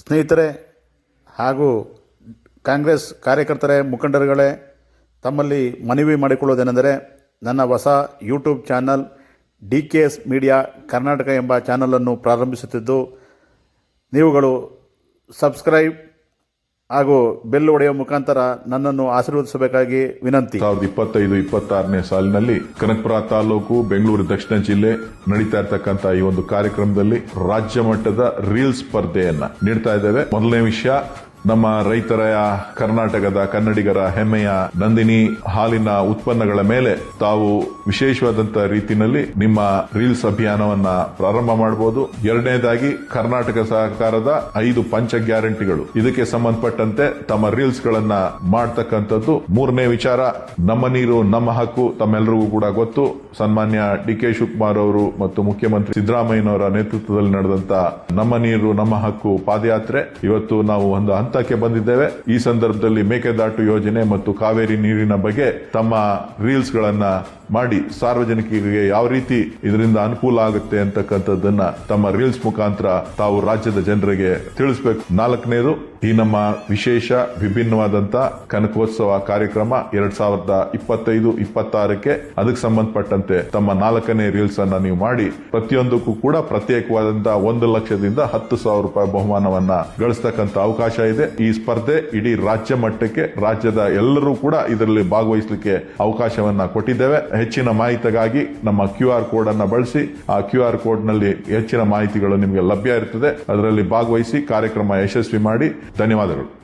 ಸ್ನೇಹಿತರೆ ಹಾಗೂ ಕಾಂಗ್ರೆಸ್ ಕಾರ್ಯಕರ್ತರೇ, ಮುಖಂಡರುಗಳೇ, ತಮ್ಮಲ್ಲಿ ಮನವಿ ಮಾಡಿಕೊಳ್ಳೋದೇನೆಂದರೆ ನನ್ನ ಹೊಸ YouTube channel D K S media Karnataka ಎಂಬ ಚಾನಲನ್ನು ಪ್ರಾರಂಭಿಸುತ್ತಿದ್ದು, ನೀವುಗಳು ಸಬ್ಸ್ಕ್ರೈಬ್ ಹಾಗೂ ಬೆಲ್ಲ ಒಡೆಯುವ ಮುಖಾಂತರ ನನ್ನನ್ನು ಆಶೀರ್ವದಿಸಬೇಕಾಗಿ ವಿನಂತಿ. ಸಾವಿರದ ಇಪ್ಪತ್ತೈದು, ಇಪ್ಪತ್ತಾರನೇ ಸಾಲಿನಲ್ಲಿ ಕನಕಪುರ ತಾಲೂಕು, ಬೆಂಗಳೂರು ದಕ್ಷಿಣ ಜಿಲ್ಲೆ ನಡೀತಾ ಇರತಕ್ಕಂತಹ ಈ ಒಂದು ಕಾರ್ಯಕ್ರಮದಲ್ಲಿ ರಾಜ್ಯ ಮಟ್ಟದ ರೀಲ್ ಸ್ಪರ್ಧೆಯನ್ನ ನೀಡ್ತಾ ಇದ್ದೇವೆ. ಮೊದಲನೇ ವಿಷಯ ನಮ್ಮ ರೈತರ ಕರ್ನಾಟಕದ ಕನ್ನಡಿಗರ ಹೆಮ್ಮೆಯ ನಂದಿನಿ ಹಾಲಿನ ಉತ್ಪನ್ನಗಳ ಮೇಲೆ ತಾವು ವಿಶೇಷವಾದಂತಹ ರೀತಿಯಲ್ಲಿ ನಿಮ್ಮ ರೀಲ್ಸ್ ಅಭಿಯಾನವನ್ನ ಪ್ರಾರಂಭ ಮಾಡಬಹುದು. ಎರಡನೇದಾಗಿ ಕರ್ನಾಟಕ ಸರ್ಕಾರದ ಐದು ಪಂಚ ಗ್ಯಾರಂಟಿಗಳು. ಇದಕ್ಕೆ ಸಂಬಂಧಪಟ್ಟಂತೆ ತಮ್ಮ ರೀಲ್ಸ್ ಗಳನ್ನ ಮಾಡ್ತಕ್ಕಂಥದ್ದು. ಮೂರನೇ ವಿಚಾರ, ನಮ್ಮ ನೀರು, ನಮ್ಮ ಹಕ್ಕು ತಮ್ಮೆಲ್ಲರಿಗೂ ಕೂಡ ಗೊತ್ತು. ಸನ್ಮಾನ್ಯ ಡಿ ಕೆ ಶಿವಕುಮಾರ್ ಅವರು ಮತ್ತು ಮುಖ್ಯಮಂತ್ರಿ ಸಿದ್ದರಾಮಯ್ಯನವರ ನೇತೃತ್ವದಲ್ಲಿ ನಡೆದಂತ ನಮ್ಮ ನೀರು, ನಮ್ಮ ಹಕ್ಕು ಪಾದಯಾತ್ರೆ. ಇವತ್ತು ನಾವು ಒಂದು ಹಂತಕ್ಕೆ ಬಂದಿದ್ದೇವೆ. ಈ ಸಂದರ್ಭದಲ್ಲಿ ಮೇಕೆದಾಟು ಯೋಜನೆ ಮತ್ತು ಕಾವೇರಿ ನೀರಿನ ಬಗ್ಗೆ ತಮ್ಮ ರೀಲ್ಸ್ ಗಳನ್ನ ಮಾಡಿ ಸಾರ್ವಜನಿಕರಿಗೆ ಯಾವ ರೀತಿ ಇದರಿಂದ ಅನುಕೂಲ ಆಗುತ್ತೆ ಅಂತಕ್ಕಂಥದ್ದನ್ನ ತಮ್ಮ ರೀಲ್ಸ್ ಮುಖಾಂತರ ತಾವು ರಾಜ್ಯದ ಜನರಿಗೆ ತಿಳಿಸಬೇಕು. ನಾಲ್ಕನೇದು, ಈ ನಮ್ಮ ವಿಶೇಷ ವಿಭಿನ್ನವಾದಂತ ಕನಕೋತ್ಸವ ಕಾರ್ಯಕ್ರಮ ಎರಡ್ ಸಾವಿರದ ಇಪ್ಪತ್ತೈದು, ಇಪ್ಪತ್ತಾರಕ್ಕೆ ಅದಕ್ಕೆ ಸಂಬಂಧಪಟ್ಟಂತೆ ತಮ್ಮ ನಾಲ್ಕನೇ ರೀಲ್ಸ್ ಅನ್ನ ನೀವು ಮಾಡಿ, ಪ್ರತಿಯೊಂದಕ್ಕೂ ಕೂಡ ಪ್ರತ್ಯೇಕವಾದಂತಹ ಒಂದು ಲಕ್ಷದಿಂದ ಹತ್ತು ಸಾವಿರ ರೂಪಾಯಿ ಬಹುಮಾನವನ್ನ ಗಳಿಸ್ತಕ್ಕಂಥ ಅವಕಾಶ ಇದೆ. ಈ ಸ್ಪರ್ಧೆ ಇಡೀ ರಾಜ್ಯ ಮಟ್ಟಕ್ಕೆ, ರಾಜ್ಯದ ಎಲ್ಲರೂ ಕೂಡ ಇದರಲ್ಲಿ ಭಾಗವಹಿಸಲಿಕ್ಕೆ ಅವಕಾಶವನ್ನ ಕೊಟ್ಟಿದ್ದೇವೆ. ಹೆಚ್ಚಿನ ಮಾಹಿತಿಗಾಗಿ ನಮ್ಮ ಕ್ಯೂ ಆರ್ ಕೋಡ್ ಅನ್ನು ಬಳಸಿ, ಆ ಕ್ಯೂ ಆರ್ ಕೋಡ್ನಲ್ಲಿ ಹೆಚ್ಚಿನ ಮಾಹಿತಿಗಳು ನಿಮಗೆ ಲಭ್ಯ ಇರುತ್ತದೆ ಅದರಲ್ಲಿ ಭಾಗವಹಿಸಿ ಕಾರ್ಯಕ್ರಮ ಯಶಸ್ವಿ ಮಾಡಿ. ಧನ್ಯವಾದಗಳು.